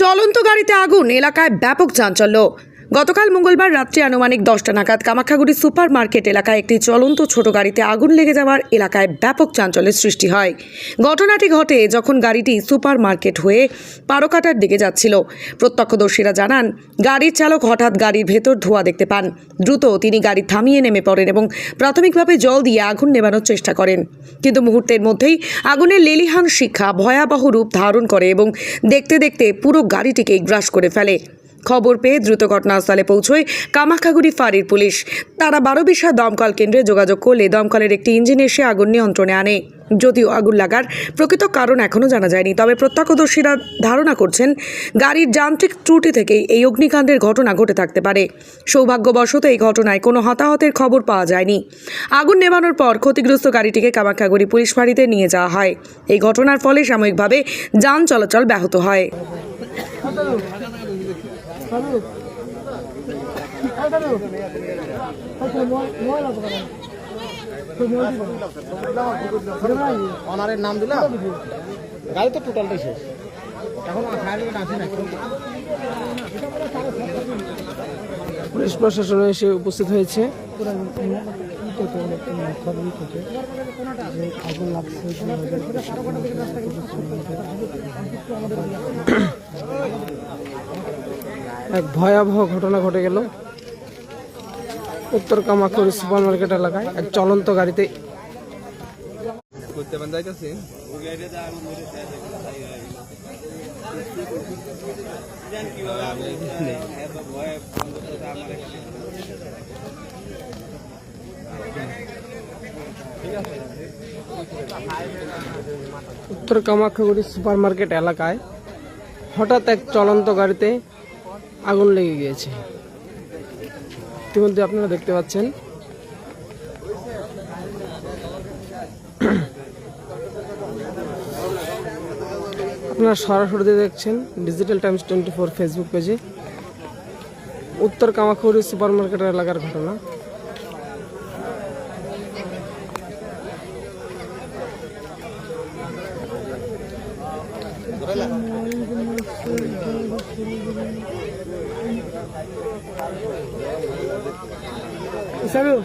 চলন্ত গাড়িতে আগুন। এলাকায় ব্যাপক চাঞ্চল্য। গতকাল মঙ্গলবার রাত্রি আনুমানিক দশটা নাগাদ কামাখ্যাগুড়ি সুপার মার্কেট এলাকায় একটি চলন্ত ছোট গাড়িতে আগুন লেগে যাওয়ার এলাকায় ব্যাপক চাঞ্চল্যের সৃষ্টি হয়। ঘটনাটি ঘটে যখন গাড়িটি সুপার মার্কেট হয়ে পারকাটার দিকে যাচ্ছিল। প্রত্যক্ষদর্শীরা জানান, গাড়ির চালক হঠাৎ গাড়ির ভেতর ধোঁয়া দেখতে পান। দ্রুত তিনি গাড়ি থামিয়ে নেমে পড়েন এবং প্রাথমিকভাবে জল দিয়ে আগুন নেভানোর চেষ্টা করেন। কিন্তু মুহূর্তের মধ্যেই আগুনের লেলিহান শিক্ষা ভয়াবহ রূপ ধারণ করে এবং দেখতে দেখতে পুরো গাড়িটিকেই গ্রাস করে ফেলে। খবর পেয়ে দ্রুত ঘটনাস্থলে পৌঁছয় কামাখাগুড়ি ফাঁড়ির পুলিশ। তারা বারো বিশা দমকল কেন্দ্রে যোগাযোগ করলে দমকলের একটি ইঞ্জিন এসে আগুন নিয়ন্ত্রণে আনে। যদিও আগুন লাগার প্রকৃত কারণ এখনও জানা যায়নি, তবে প্রত্যক্ষদর্শীরা ধারণা করছেন, গাড়ির যান্ত্রিক ত্রুটি থেকেই এই অগ্নিকাণ্ডের ঘটনা ঘটে থাকতে পারে। সৌভাগ্যবশত এই ঘটনায় কোনো হতাহতের খবর পাওয়া যায়নি। আগুন নেভানোর পর ক্ষতিগ্রস্ত গাড়িটিকে কামাখ্যাগুড়ি পুলিশ ফাঁড়িতে নিয়ে যাওয়া হয়। এই ঘটনার ফলে সাময়িকভাবে যান চলাচল ব্যাহত হয়। অনারের নাম দিলাম গাড়ি তো টোটালটাই শেষ এখন পুলিশ প্রশাসন এসে উপস্থিত হয়েছে এক ভয়াবহ ঘটনা ঘটে গেল। উত্তর কামাখ্যার সুপার মার্কেট এলাকায় এক চলন্ত গাড়িতে। উত্তর কামাখ্যাগুড়ি সুপার মার্কেট এলাকায় হঠাৎ এক চলন্ত গাড়িতে আগুন লেগে গিয়েছে। ইতিমধ্যে আপনারা দেখতে পাচ্ছেন। আপনারা সরাসরি দেখছেন digital times twenty four Facebook পেজে উত্তর কামাখ্যাগুড়ি সুপার মার্কেট এলাকার ঘটনা। Sabe?